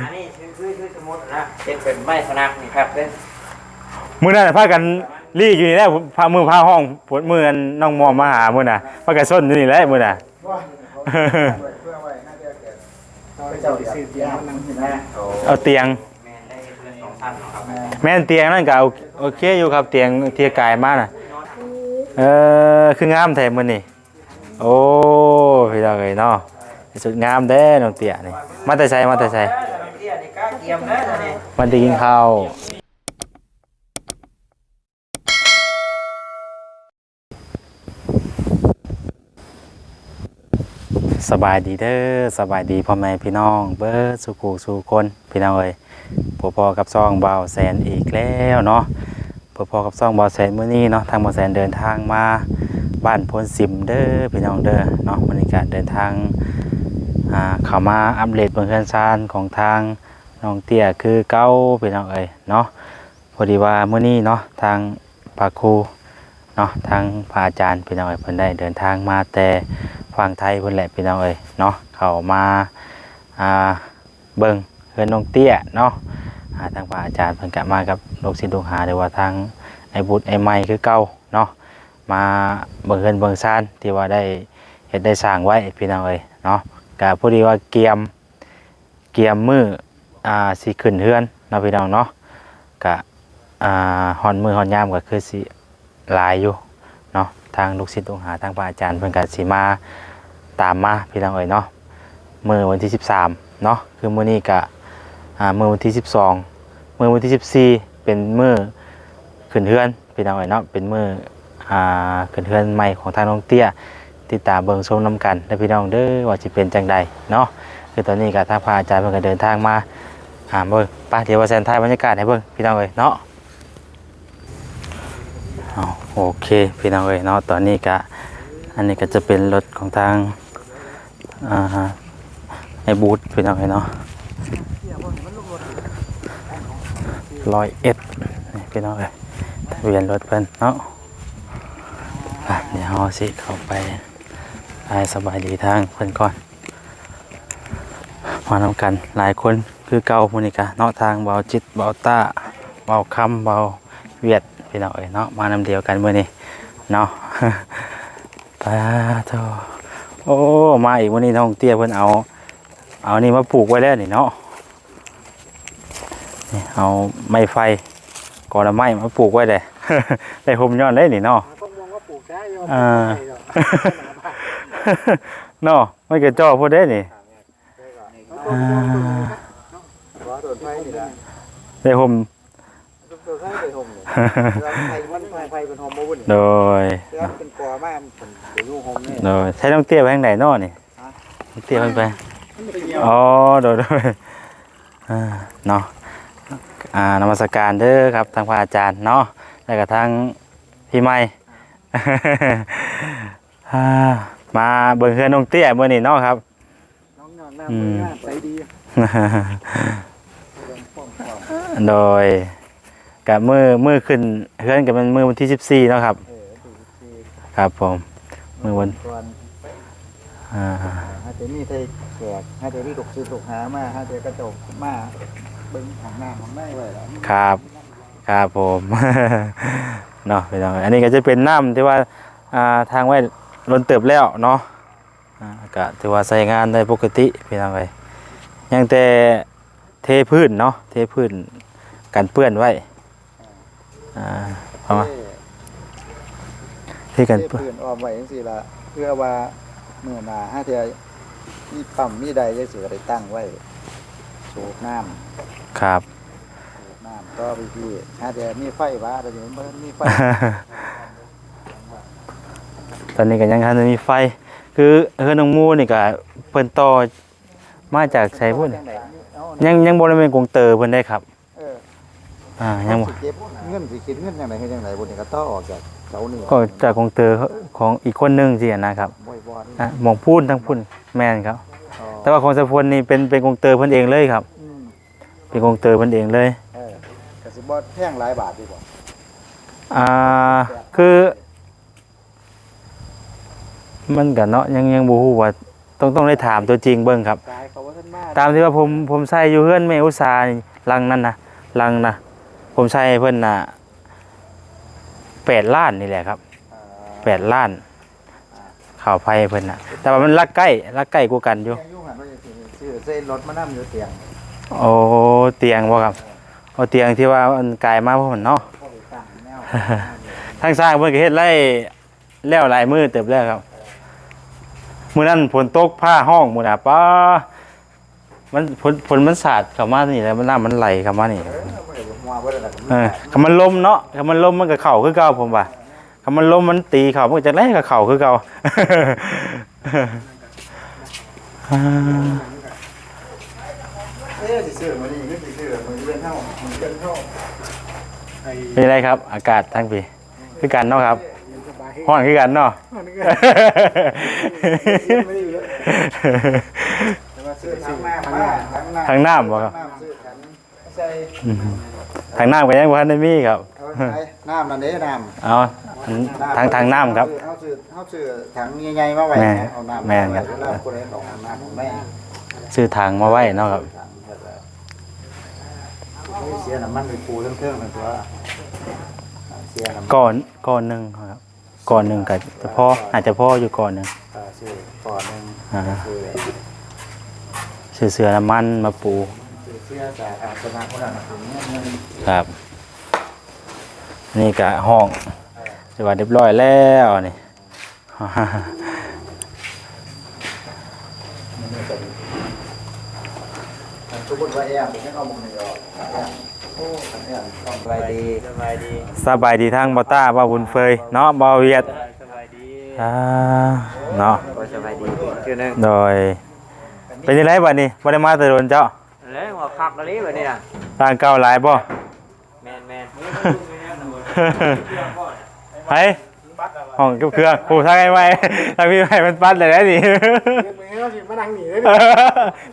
อันนี้คือคือคือสมมตินะเป็นเป็นไม้พนักนี่ครับเป็นมื้อนั้นน่ะพากันลี่อยู่นี่แหละพามือพาห้องปวดมือกันน้องมอมมาหามื้อน่ะพากันส้นอยู่นี่แหละมื้อน่ะเพื่อไว้ให้เดียวแก่เราเจ้าซื้อเตียงมันนั่งที่หน้าโอ้เอาเตียง แม่นได้เพื่อนสองท่านเนาะครับแม่นเตียงนั่นก็เอาโอเคอยู่ครับเตียงเตียงกายมาน่ะ เออคืองามแท้มื้อนี้โอ้พี่น้องเอ้ยเนาะสุดงามแด้น้องเตี้ยนี่มาแต่ไสมาแต่ไส เออแต่น้องเตี้ยนี่กล้าเกียมนะตอนนี้มันด้กินข้าวสบายดีเด้อสบายดีพ่อแม่พี่น้อง เบิร์ดสุกูสู่คนพี่น้องเอ้ยพอพอกับซองเบาแสนอีกแล้วเนาะพอพอกับซองเบาแสนมื้อนี้เนาะทางเบาแสนเดินทางมาบ้านพนสิมเด้อพี่น้องเด้อเนาะบรรยากาศเดินทางอ่าเข้ามาอัปเดตบนเครื่องซานของทาง น้องเตี้ยคือเก้าพี่น้องเอ้ยเนาะพอดีว่ามื้อนี้เนาะทางพระครูเนาะทางพระอาจารย์พี่น้องเอ้ยเพิ่นได้เดินทางมาแต่ฝั่งไทยเพิ่นแหละพี่น้องเอ้ยเนาะเข้ามาอ่าเบิ่งเฮือนน้องเตี้ยเนาะอ่าทางพระอาจารย์เพิ่นก็มากับลูกศิษย์ลูกหาหรือว่าทางไอ้บุตรไอ้ไม้คือเก่าเนาะมาเบิ่งเฮือนเบิ่งซานที่ว่าได้เฮ็ดได้สร้างไว้พี่น้องเอ้ยเนาะก็พอดีว่าเกียมเกียมมือ อ่าสิขึ้นเฮือนเนาะพี่น้องเนาะกะอ่าฮอนมือฮอนยามก็คือสิหลายอยู่เนาะทางลูกศิษย์ลูกหาทางพระอาจารย์เพิ่นก็สิมาตามมาพี่น้องเอ้ยเนาะมือวันที่ 13เนาะคือมื้อนี้ก็อ่ามือวันที่ 12 มือวันที่ 14 เป็นมือขึ้นเฮือนพี่น้องเอ้ยเนาะเป็นมืออ่าขึ้นเฮือนใหม่ของทางน้องเตี้ยติดตามเบิ่งชมนํกันเด้อพี่น้องเด้อว่าสิเป็นจังใดเนาะ คือตอนนี้ก็ทางพระอาจารย์เพิ่นก็เดินทางมาอ่าเบิ่งไปเดี๋ยวว่าแซนไทยบรรยากาศให้เบิ่งพี่น้องเอ้ยเนาะเอาโอเคพี่น้องเอ้ยเนาะตอนนี้ก็อันนี้ก็จะเป็นรถของทางอ่าไอ้บูธพี่น้องเอ้ยเนาะร้อยเอ็ดพี่น้องเอ้ยทะเบียนรถเพิ่นเนาะเดี๋ยวเราสิเข้าไปไปสบายดีทางเพิ่นก่อน มานำกันหลายคนคือเก่ามูนิกาเนาะทางเบาจิตเบาต้าเบาคำเบาเวียดพี่น้องเอ้ยเนาะมานำเดียวกันมื้อนี้เนาะปาโทโอ้มาอีกมื้อนี้น้องเตี้ยเพิ่นเอา เอานี่มาปลูกไว้แล้วนี่เนาะนี่เอาไม้ไฟกอละไม้มาปลูกไว้เลยได้ห่มย้อนได้นี่เนาะต้องมองว่าปลูกได้ยอมอ่าเนาะไม่เกิดจ่อพูดได้นี่ อ่าว่าโดนไฟนี่ละได้ห่มโดนไฟไปห่มเลยไฟมันไฟไฟเป็นห่มมาวุ่นโดยเสื้อเป็นกอมากเป็นเดี๋ยวยุ่งห่มนี่โดยใช้ต้องเตี้ยไปทางไหนเนอนี่ต้องเตี้ยมันไปอ๋อโดยโดยอ่าเนาะอ่านมัสการเด้อครับทางพระอาจารย์เนาะแล้วก็ทางพี่ไม้อ่ามาเบิ่งเฮือนน้องเตี้ยมื้อนี้เนาะครับ น้องน้ำมือใสดีโดยกับมือมือขึ้นเฮือนกับมันมือวันที่14เนาะครับเออดูสิครับผมมือวันก่อนอ่าให้เดี๋ยวนี้ไทยแขกให้เดี๋ยวนี้ตกซื้อตกหามาให้เดี๋ยวกระจกมาเบิ้งของหน้าของได้ไว้แล้วครับ ครับผมเนาะพี่น้องอันนี้ก็จะเป็นน้ำที่ว่าอ่าทางไว้ล้นเติบแล้วเนาะ อ่าก็ถือว่าใช้งานได้ปกติพี่น้องเลยยังแต่เทพื้นเนาะเทพื้นกันเปื้อนไว้อ่าเอามาเทกันเพื่เปื้อนอนออมไว้จังซี่ละเพื่อว่าเมื่อหนาให้เดี๋ยวมีปั๊มมีใดจังซี่ก็ได้ตั้งไว้สูบน้ำครับน้ำก็ไปที่ถ้าจะมีไฟว่าแต่เดี๋ยวมันมีไฟตอนนี้ก็ยังทันมีไฟ คือเฮือนน้องมูนี่ก็เพิ่นต่อมาจากไสพุ่นจังใดเอายังยังบ่ได้เป็นกงเตอร์เพิ่นได้ครับเอออ่ายังบ่สิเก็บเงินสิคิดเงินจังไดเฮ็ดจังไดบ่นี่ก็ต่อออกจากเสานี่ก็จากกงเตอร์ของอีกคนหนึงสินะครับบ่อยบ่ะหมองพูนทั้งพุ่นแม่นครับ แต่ว่าของสะพลนี่เป็นเป็นกงเตอร์เพิ่นเองเลยครับเป็นกงเตอร์เพิ่นเองเลยเออก็สิบ่แพงหลายบาทดีกว่าอ่าคือ มันก็เนาะยังยังบ่ฮู้ว่าต้องต้องได้ถามตัวจริงเบิ่งครับสายเขาว่าท่านมาตามที่ว่าผมผมใส่อยู่เฮือนแม่อุตสาหนี่ลังนั่นนะลังนะผมใส่ให้เพิ่นน่ะแปดล้านนี่แหละครับแปดล้านข่าวไฟเพิ่นน่ะ แต่ว่ามันลักใกล้ลักใกล้กูกันอยู่ เตียงยุ่งหันว่าจะซื้อเส้นรถมานั่อยู่เตียงโอ้เตียงบ่ครับโอ้เตียงที่ว่ามันกลายมาเพราะมันเนาะ พ่อไปตั้งแนว ทางสร้างเพิ่นก็เฮ็ดไร่แล้วหลายมือเติบแล้วครับ มื้อนั้นฝนตกผ้าห้องมือน่ะป้ามันฝนฝนมันสาดเข้ามานี่แล้วมันน้ำมันไหลเข้ามานี่เออบ่ได้หัวบ่ได้หรอกเออคำมันลมเนาะคำมันลมมันก็เข่าคือเก่าผมว่าคำมันลมมันตีเข่ามันจะไล่กับเข่าคือเก่าอ่าฮ่าฮ่าไอ้เป็นไรครับ อากาศทั้งปีคือกันเนาะครับ ห้อนคือกันเนาะแต่ว่าซื้อทั้งหน้าผ้าทั้งหน้าทางน้ำบ่ครับน้ำซื้อทั้งใส่อืมทางน้ำก็ยังบ่ทันได้มีครับ เอาใส่น้ำนั่นเด้น้ำ เอาอันทางทางน้ำครับ เขาซื้อเขาซื้อถังใหญ่ๆมาไว้แม่เอาน้ำแม่นครับเวลาคนใดของน้ำของแม่ซื้อทางมาไว้เนาะครับเสียน้ำมันไปปูเรื่องๆนั่นตัวเสียน้ำมันก่อนก่อนหนึ่งครับ ก่อนหนึ่งก็จะพ่ออาจจะพ่ออยู่ก่อนหนึ่งเอ่อซื้อก่อนหนึงอ่าซื้อซื้อเสือน้ำมันมาปูซื้อเสื้อจากอาสนะคนนั้นน่ะถึงเนี่ยมันครับ นี่ก็ห้องจะว่าเรียบร้อยแล้วนี่ มันไม่เป็นมันทุกคนว่าแอบเป็นแค่ข้อมูลในยอแอบโอ้แอบต้อง สบายดีสบายดีสบายดีทั้งบอต้าบ่าวบุญเฟยเนาะบ่าวเวียดสบายดีอ่าเนาะก็สบายดีชื่อนึงโดยเป็นยังไงบัดนี้บ่ได้มาแต่โดนเจ้าแล้วหัวคักอะไรแบบนี้น่ะทางเก่าหลายบ่แมนแมนไผห้องเก็บเครื่องโอ้ทางไอ้ไว้ทางพี่ไว้มันปัดเลยนะนี่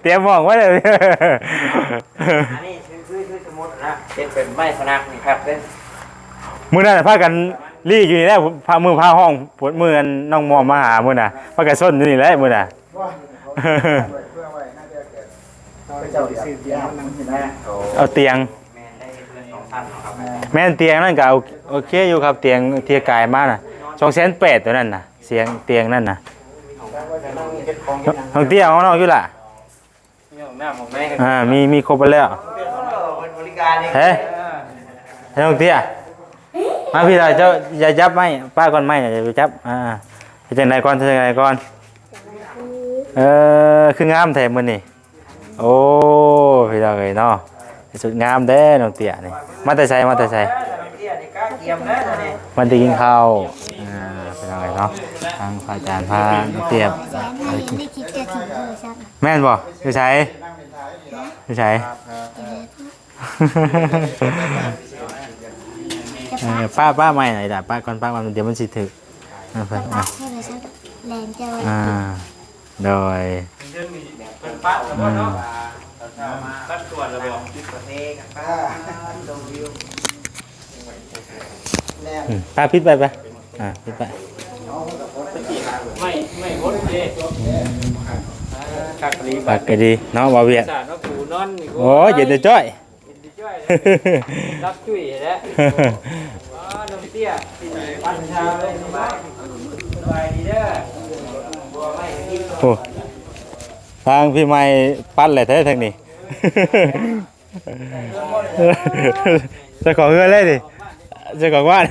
เตรียมห้องไว้เลยอันนี้ชื่อชื่อชื่อสมุ ดนะเป็นเป็นไม้พนักนี่ครับเป็นมื้อนั้นน่ะพากันลี่อยู่นี่แหละพามือพาห้องปวดมือกันน้องมอมมาหามื้อน่ะพากันส้นอยู่นี่แหละมื้อน่ะ ว่าเพื่อไว้น่าจะเกิดเจ้าซื้อเตียงนั่งที่นั่นโอ้เอาเตียง แมนได้เพื่อนสองท่านเนาะครับแม่นเตียงนั่นก็โอโอเคอยู่ครับเตียงเทียกายมาน่ะสองแสนแปดตัวนั่นน่ะเสียงเตียงนั่นน่ะว่าจะนั่งเก็บของเก็บหยังน้องเตี้ยของน้องอยู่ล่ะนี่ของหน้าของแม่กันอ่ามีมีครบไปแล้วเป็นบริ การเฮ้ยให้น้องเตี้ยมาพี่เราเจ้าอย่าจับไม้ป้าก่อนไม้อย่าไปจับอ่าเฮ็ดจังไดก่อนเฮ็ดจังไดก่อนเออคืองามแท้มื้อนี้โอ้พี่เราเอ้ยเนาะสุดงามเด้น้องเตี้ยนี่มาแต่ไสมาแต่ไสเตี้ยนี่กล้าเกียมนะนี่มันจะกินข้าวอ่าเป็นอะไรเนาะทางพระอาจารย์พาเตียบแม่ได้คิดจะถึงโทรศัพท์แม่นบ่อยู่ใช้อยู่ใช้ เออป้าป้าไม่ไหนด่าป้าก่อนป้าก่อนเดี๋ยวมันสิถึกอ่าเพิ่นปัอะดโทรศัพท์แลนจะไว้อ่าโดยเป็นป้าแล้วก็เนาะตั้งตัวระบบที่ประเทศกันป้าลงวิวแน่อืมป้าพิดไปไปอ่าพิดไปไม่ไม่หมดเลยคักลีปากก็ดีเนาะบ่เวียดสารว่าปูนอนนี่โอ้ยเย็นจะจ้อย เย็นจ้อยรับจุ้ยแล้วอ๋อน้องเตี้ยปั้นเช้าเลยสบายสบายดีเด้อบัวไม่กินโอ้ทางพี่ไม่ปั้นแหละแท้ทางนี้เจะของเงินเลยดิเจะของบ้าน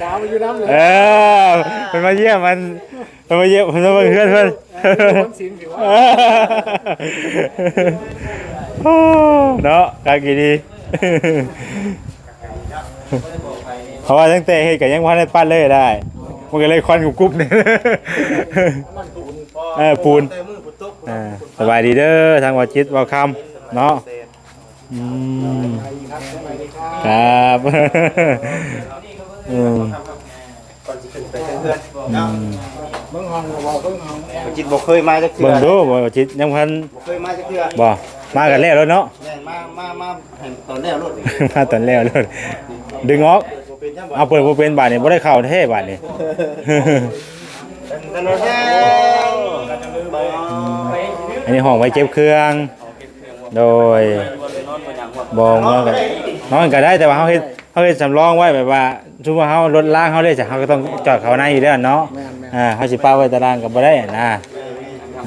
สาวอยู่น้ำเลยเออมันมาเยี่ยมมันมันมาเยี่ยมมันมาเพื่อนเพื่อนสินถือว่าโอ้ เนาะกากีดีเพราะว่าตั้งแต่เฮ็ดก็ยังพันได้ปั้นเลยได้มันก็เลยควันกรุบๆเนี่ยเออปูนเออสบายดีเด้อทางวาจิตวาคำเนาะอืมครับอืมก่อนจะขึ้นไปเพื่อนอืมเบิ่งห้องบอกเบิ่งห้องจิตบ่เคยมาจักเทื่เบิ่งอดูบ่วาจิตยังพันบ่เคยมาจักเทื่อบ่ มากันแล้วแล้วเนาะ แม่นมามามาเห็นตอนแรกรถมาตอนแล้วเลยดึงออกบ่เป็นจังบ่เอาเปิดบ่เป็นบาทนี่บ่ได้เข้าเท่บาทนี่ถนนแห้งนนี้ห้องไว้เก็บเครื่อง โดยบ่นอนก็นอนก็ได้แต่ว่าเฮาเฮ็ดเฮาเฮ็ดสำรองไว้แบบว่าสมมุติว่าเฮารถล้างเฮาเลยจะเฮาก็ต้องจอดเขาในอยู่แล้วเนาะแม่นแม่นอ่าเฮาสิป้าไว้ตารางก็บ่ได้นะ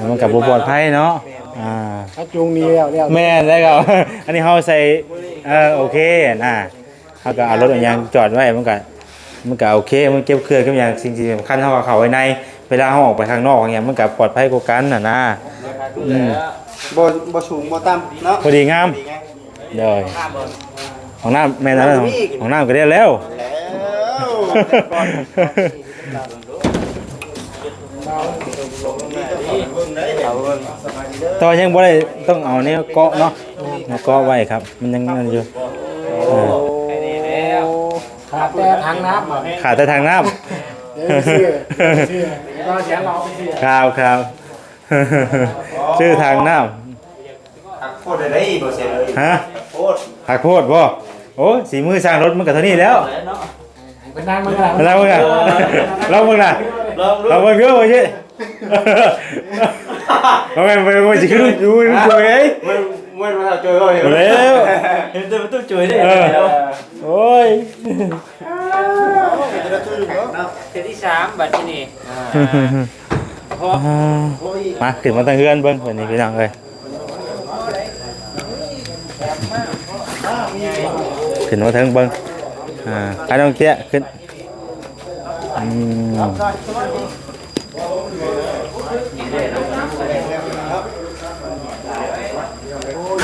มันก็บ่ปลอดภัยเนาะ อ่าถ้าจูงนี้แล้วแล้วแม่นได้ครับ อันนี้เขาใส่เออโอเคนะเขาก็เอารถอนย่างจอดไว้มันก็มันก็โอเคมันเก็บเครื่องเก็บอย่างสิ่งที่สำคัญเขาก็เข้าไว้ใน เวลาเขาออกไปข้างนอกอย่างเงี้ยมันก็ปลอดภัยกว่ากันน่ะนะอืมบ่บ่สูงบ่ต่ำเนาะพอดีงามเดี๋ยของน้ำแม่นแล้วของน้ำก็ได้แล้วแล้ว ตอนยังบ่ได้ต้องเอาเนี่ยเกาะเนาะเอาเกาะไว้ครับ มันยังนั่นอยู่เออขาดแต่ทางน้ำขาดแต่ทางน้ำเดี๋ยวเชื่อชื่อเราเสียเราไปเชื่อครับครับ ชื่อทางน้หักโคตรได้บ่เสียเลยำฮะโคตรหักโพดบ่โอ้สีมือสร้างรถมันก็เท่านี้แล้วเป็นนางมันกันมาแล้วมึงอะเรามึงน่ะลองเราเบิ่อไปชิเราไปไปไปสิขึ้นดูดูสวยไอ้มันมันมาเจอเขาเห็นเร็วเห็นแต่มันต้องจุยดิเออโอ้ยเทที่สามบัต รที่นี่พอมาขึ้นมาตั้งเฮือนเบิ่งวันนี้พี่น้องเอ้ยขึ้นมาเทิงเบิ่งอ่าไปน้องเกี้ยขึ้นอืม น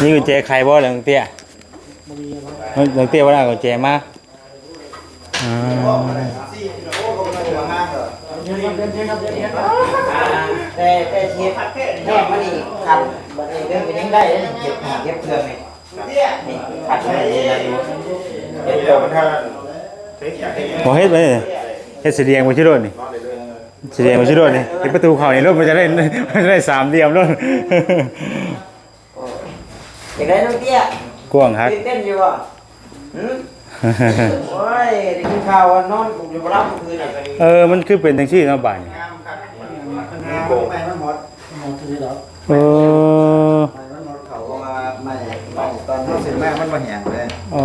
ี่กุญแจใครบ่เหลืองเตี้ยหลืองเตี้ยว่าได้กุญแจมาอ่าแต่แต่เชฟแม่มันนี่ขัดบัดนี้เรื่องเป็นยังได้เลยเก็บหาเก็บเครื่องนี่นี่ขัดเลยนะดูเก็บเครื่องโอเฮ็ดไปนี่เฮ็ดเสีแดงบ่ชิโดน นี่สีแดงบ่ชิโดนนี่เฮ็ดประตูเข้านี่รถมันจะได้มันจะได้สามเหลี่ยมรถอย่างไรน้องเตี้ยกว้างฮักตื่นเต้นอยู่บ่หืมโอ้ยได้กินข้าวว่านอนกูอยู่บ่รับเมื่อคืนนี่เออมันคือเป็นจังซี่เนาะบ่ายนี่โกงไปมันหมดหมดทีแล้วเออมันหมดเขาก็มาใหม่ใหม่ตอนเขาเสร็จแม่มันมาแห้งเลยโอ้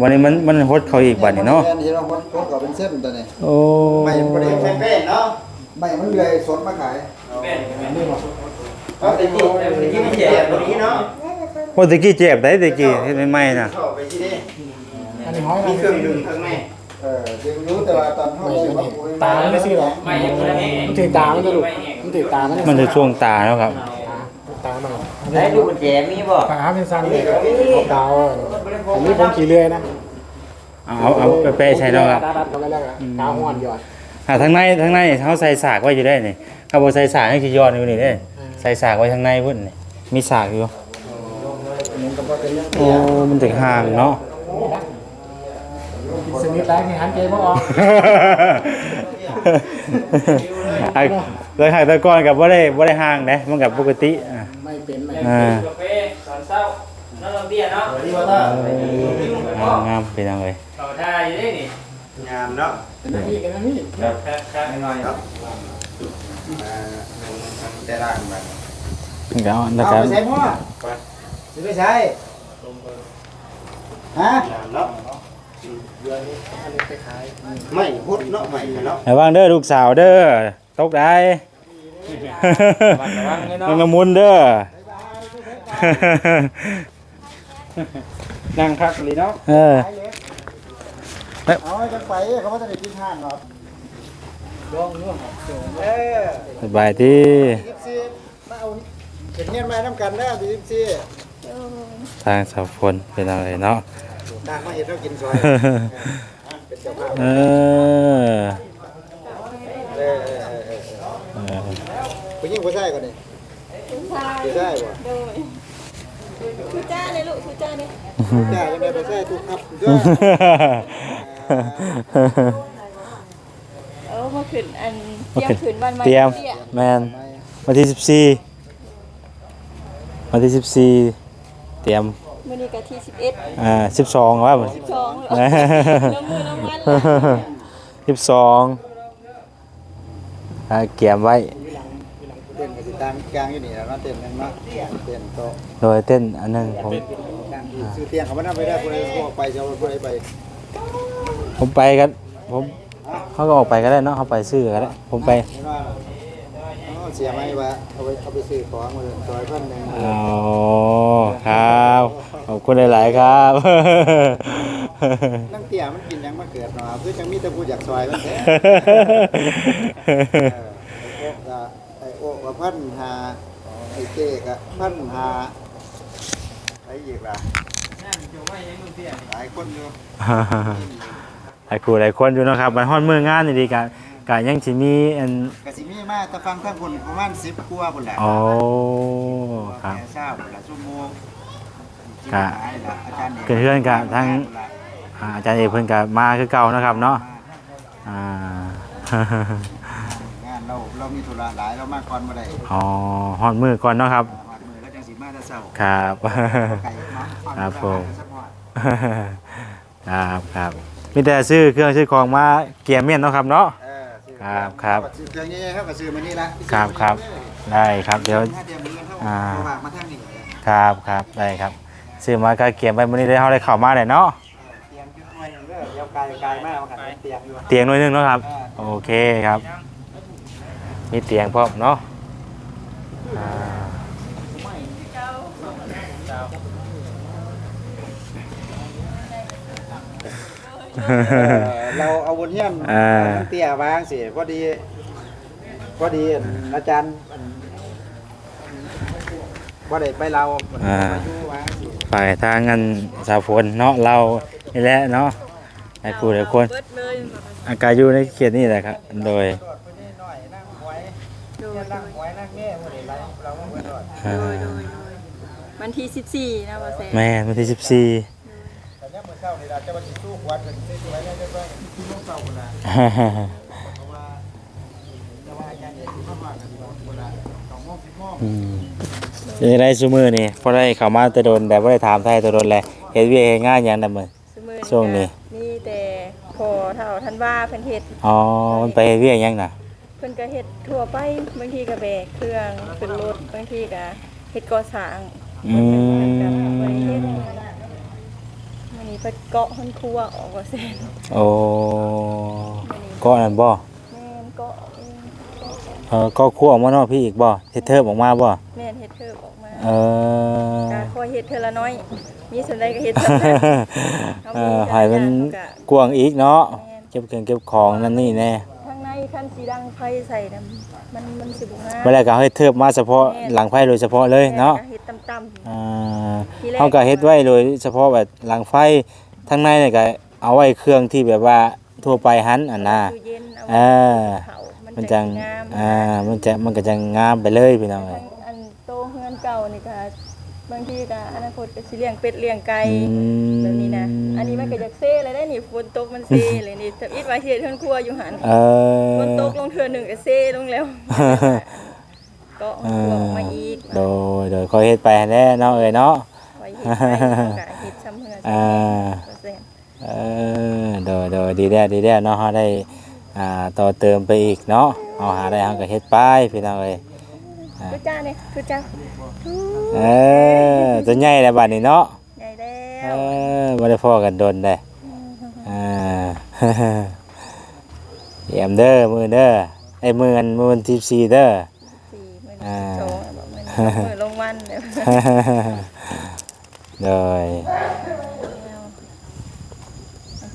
วันนี้มันมันฮดเขาอีกบัดนี่เนาะแทที่เราหมดเขาก็เป็นเส้นตัวนี้โอ้ไม่ประเด็นแฟนเป็นเนาะ ไม่มันเลยสดมาขายเอาแต่กี้ต่กี้ไม่เจ็บตรงนี้เนาะโอ้ตะกี้เจ็บได้ตะกี้เฮ็ดใหม่ๆน่ะเข้าไปที่นี่อันนี้ห้อยมีเครื่องดื่มข้างในเออจึงรู้แต่ว่าตอนเขาเลยว่าโอ้ยตาไม่ซื้อหรอไม่ยังไม่ได้มันถือตามันจะหลุดมันถือตามันมันจะช่วงตาเนาะครับตามันได้ดูกุญแจมีบ่ขาเป็นสั้นเลยเกาอันนี้ผมขี่เรือนะเอาเอาเอาไปแปะใช้เนาะครับดัดดัดเขาไปแล้วกาห้วนหยอด อ่าทางในทางในเขาใส่สากไว้อยู่ได้นี่ถ้าบ่ใส่สากให้สิยอดอยู่นี่เด้ใส่สากไว้ทางในพุ่นนี่มีสากอยู่โอ้มันถึงห่างเนาะสนิทแล้วที่หันเกมออกไอ้เลยหากแตะก้อนกับว่าได้ว่าได้ห่างนะมันกับปกติอะไม่เป็นไม่อ่ากาแฟตอนเช้าน้องเตี้ยเนาะงามงามเป็นยังไงเขาท่าอยู่นี่นี่งามเนาะเป็ นี่กันนี่ครับครับหน่อยเนาะแต่ร่างมันเดี๋ยวนะเอาครับไปใช้พ่อสิไปใช้ฮะงามเนาะไม่พุดเนาะไม่เนาะระวังเด้อลูกสาวเด้อตกได้ระวังเลยน้องเนาะมุนเด้อนั่งพักเลยเนาะ เออเอาไว้จังไปเขาว่าจะได้กินห่านหรอกเออสบายดีสิบสี่มาเอาเห็นเงี้ยมาน้ำกันแล้วสิบสี่ทางสาวฝนเป็นอะไรเนาะต่างมาเห็นเรากินซอยเป็นเจ้าภาพเออเออเออเออเออเออผู้หญิงผู้ชายก่อนนี่ผู้ชายผู้ชายบ่โดยผู้จ้าเลยลูกผู้จ้าเนี่ยผู้ชายยังไงผู้ชายทุกครับ เด้อเออมาขึ้นอันเตรียมขึ้นวันใหม่เตรียมเตี้ยแมนวันที่สิบสี่วันที่สิบสี่เตรียมมื้อนี้ก็ที่11อ่าสิบสองว่าผม12แล้วมือน้ำมันล่ะสิบสองอ่าเกียมไว้เด่นก็สิตั้งกลางอยู่นี่แล้วเนาะเต็นท์นึงเนาะเต็นท์โต๊ะโดยเต้นอันหนึงผมกลางที่ซื้อเตียงเขามานั่งไปได้คนใดพวกไปจะเอาคนใดไป ผมไปกันผมเขาก็ออกไปก็ได้เนาะเขาไปซื้อก็ได้ผมไปเห็นว่าอ๋อเสียไหมว่าเอาไปเอาไปซื้อของมาซอยเพิ่นหนึงอ๋อครับขอบคุณหลาย ๆ ครับนั่งเตี้ยมันกินหยังมาเกิดเนาะคือจังมีแต่ผู้อยากซอยมันแท้เออไอ้โอ๊กก็พันหาไอ้เจ๊ก็พันหาไอ้อีกล่ะหลายคนอยู่ หลายครูหลายคนอยู่เนาะครับมันฮอดมืองานนี่ดีกะกะยังสิมีอันกสิมีมาแต่ฟังทั้งคนประมาณ10กว่าพุ่นแหละอ๋อครับแก่เช้าพุ่นละชั่วโมงกะหลายล่ะอาจารย์เกิดเรื่องกะทั้งอ่าอาจารย์เอกเพิ่นก็มาคือเก่านะครับเนาะอ่า งานเราเรามีธุระหลายเรามาก่อนบ่ได้อ๋อฮอดมือก่อนเนาะครับฮอดมื้อแล้วจังสิมาแต่เช้าครับ ไก่เนาะ ครับผมซัพพอร์ตครับครับ มีแต่ซื้อเครื่องซื้อของมาเกียร์เมียนเนาะครับเนาะ เออซื้อครับครับซื้อเครื่องนี้เฮาก็ซื้อมานี่ละครับครับ ได้ครับเดี๋ยว ถ้าเตรียมมือเฮาอ่าเอาฝากมาทางนี้ครับครับได้ครับซื้อมาก็เกียร์ไปมื้อนี้ได้เฮาได้เข้ามาได้เนาะเตรียมขึ้นไว้เด้อเดี๋ยวกายกายมากเอากันเตรียมอยู่เตียงหน่อยหนึงเนาะครับ โอเคครับ มีเตียงพร้อมเนาะอ่า เออเราเอาบนเฮียนอ่าเอาเตี้ยวางสิพอดีพอดีอาจารย์ว่าได้ไปเราอ่ามาอยู่วางสิฝ่ายทางงานสาวฝนเนาะเรานี่แหละเนาะไอ้ครูหลายคนเบิดเลยอากาศอยู่ในเขตนี่แหละครับ โดยโดดไปนิดหน่อยนั่งไว้โดยนั่งไว้นั่งแง่หมดเลยเราเราก็ไปโดดอ่าโดยโดยโดยวันที่14นะบ่แซ่แม่วันที่สิบสี่ แต่เนี่ยเมื่อเช้านี่เราจะมาสู้ควันกันได้ไว้ได้ได้ไว้ที่ลูกเช้าคนละเพราะว่าแต่ว่าอาจารย์เนี่ยที่เข้ามากันคนละสองโมงสิบโมงอืมยังได้ซูมือนี่พอได้เข้ามาแต่โดนแต่ว่าได้ถามไทยแต่โดนแหละเฮ็ดเวียกเฮ็ดงานหยังนำมือซุมื้อช่วงนี้มีแต่พอเท่าท่านว่าเพิ่นเฮ็ดอ๋อมันไปเฮ็ดเวียกหยังน่ะเพิ่นก็เฮ็ดทั่วไปบางทีก็แบกเครื่องขึ้นรถบางทีก็เฮ็ดก่อสร้างอืมก็บ่ได้เฮ็ดมื้อ นี้เพิ่นเกาะเพิ่นครัวออกว่าแซ่นโอ้ก็นั่นบ่แม่นเกาะเองเออก็คั่วออกมาเนาะพี่อีกบ่เฮ็ดเทิบออกมาบ่แม่นเฮ็ดเทิบออกมาเออ ก็คอยเฮ็ดเทอละน้อย มีส่วนใดก็เฮ็ดส่วนนั้นเออให้มันกว้างอีกเนาะเก็บเครื่องเก็บของนั่นนี่แน่ข้างในคันสีดังไฟใส่น่ะมันมันสิบ่งาม เมื่อไรก็เฮ็ดเทิบมาเฉพาะหลังไฟโดยเฉพาะเลยเนาะ แม่ก็เฮ็ด ต่ำๆอ่าทีแรกเขาก็เฮ็ดไว้โดยเฉพาะแบบหลังไฟทั้งในเนี่ยก็เอาไว้เครื่องที่แบบว่าทั่วไปหันอันน่ะตู้เย็นเอาอ่า เผามัมันนจัจะงงามอ่ามันจะมันก็จะงามไปเลยพี่น้องเอ้ทั้ยงอันโตเฮือนเก่านี่ก็บางทีก็อนาคตก็สิเลี้ยงเป็ดเลี้ยงไก่อืมแบบนี้นะอันนี้มันก็อยากเซ่เลยได้นี่ฝนตกมันเซ่เลยนี่ถ้าอิดว่าเฮ็ดเฮือนครัวอยู่หั่นเออฝนตกลงเทื่อหนึงก็เซ่ลงแล้ว ก็เฮือนครัวออกมาอีกโดยโดยคอยเฮ็ดไปแน่เนาะเอ้ยเนาะ ไว้เฮ็ดไปแล้วก็เฮ็ดซ้ำเฮือนอ่าเปอร์เซ็นต์เออโดยโดยดีแล้วดีแล้วเนาะเฮาได้อ่าต่อเติมไปอีกเนาะเอาหาได้เฮาก็เฮ็ดไปพี่น้องเอ้ยทุจ้าเนี่ยทุจ้าทุเออตัวใหญ่แล้วบัดนี้เนาะใหญ่แล้เอวอบ่ได้พอกันโดนได้อ่า เยี่ยมเด้อมือเด้อไอ้มืออันมือวันที่สี่เด้อ อ่าสองบอกหมื่นหมื่นลงวันเดี๋ยวโดย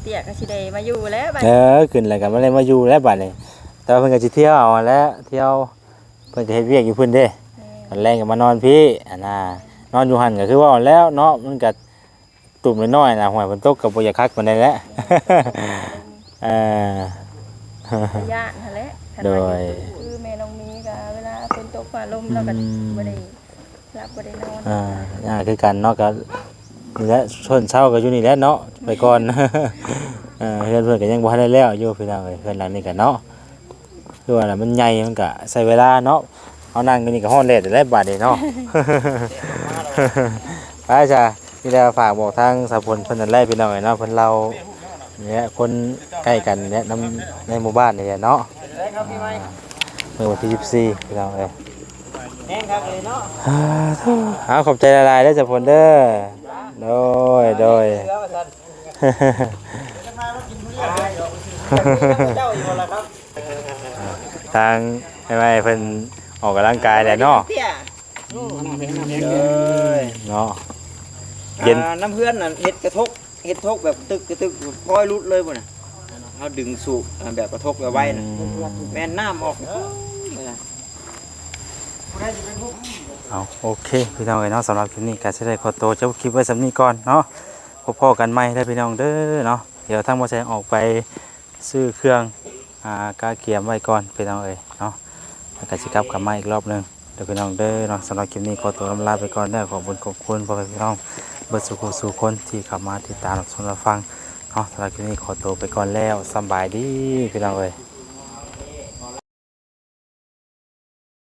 เตี้ยก็สิได้มาอยู่แล้วบัดเออขึ้นแล้วกันบ่ได้มาอยู่แล้วบัดนี้แต่ว่าเพิ่นก็สิเที่ยวเอาแล้วเที่ยวเพิ่นจะเฮ็ดเวียกอยู่พุ่นเด้ตอนแรกก็มานอนพี่อันน่ะนอนอยู่หั่นก็คือว่าแล้วเนาะมันก็ตุ่มน้อยๆน่ะห้วยฝนตกก็บ่อยากคักปานใดแหล้ว เออระยะนั่นแหละคันโดว่ายอยู่คือแม่น้องมีก็เวลา ฝนตกฟ้าลมเราก็อืมบ่ได้รับบ่ได้นอนอ่าอ่าคือกันเนาะก็นี่แหละชนเช้าก็อยู่นี่แหละเนาะไปก่อนเออเพื่อนเพื่อนก็ยังบ่ทันได้แล้วอยู่พี่น้องเอ้ยเพื่อนหลังนี่ก็เนาะคือว่าน่ะมันใหญ่มันก็ใช้เวลาเนาะเอานั่งกันนี่ก็ฮ้อนแลดได้บาดนี่เนาะไปจ้ะนี่แหละฝากบอกทางสาพลเพิ่นนั่นแหละพี่น้องเอ้ยเนาะเพิ่นเราเนี่ยคนใกล้กันเนี่ยนํในหมู่บ้านนี่แหละเนาะอ่าเมื่อวันที่ 24พี่น้องเอ้ยแห้งครับเลยเนาะอ่าโธ่เอาขอบใจละลายได้อจ้ะพลเด้อโดยโดยเสือว่าซั่นเจ้าอยู่บ่ล่ะครับทางให้ไว้เพิ่นออกกำลังกายแหละเนาะเตี้ยเอ้ยเนาะเย็น อ่าน้ำเพื่อนน่ะเฮ็ดกระทกเฮ็ดทกแบบตึกกระตึกพลอยรุดเลยบ่น่ะ เฮาดึงสูบอ่าแบบกระทกไว้ไว้น่ะแม่นน้ำออกเอาโอเคพี่น้องเอ้ยเนาะสำหรับคลิปนี้ก็จะได้ขอตัวเจ้าคลิปไว้สำนี้ก่อนเนาะพบพ่อกันใหม่ได้อพี่น้องเด้อเนาะเดี๋ยวทางบ่แซงออกไปซื้อเครื่องอ่ากาเกียมไว้ก่อนพี่น้องเอ้ยเนาะแล้วก็สิกลับกลับมาอีกรอบหนึงเดี๋ยวพี่น้องเด้อเนาะสำหรับคลิปนี้ขอตัวลำลาไปก่อนเด้อขอบคุณขอบคุณพ่อแม่พี่น้องเบิดสุขสู่คนที่เข้ามาติดตามรับชมรับฟัง เอาสำหรับคลิปนี้ขอตัวไปก่อนแล้วสบายดีพี่น้องเลย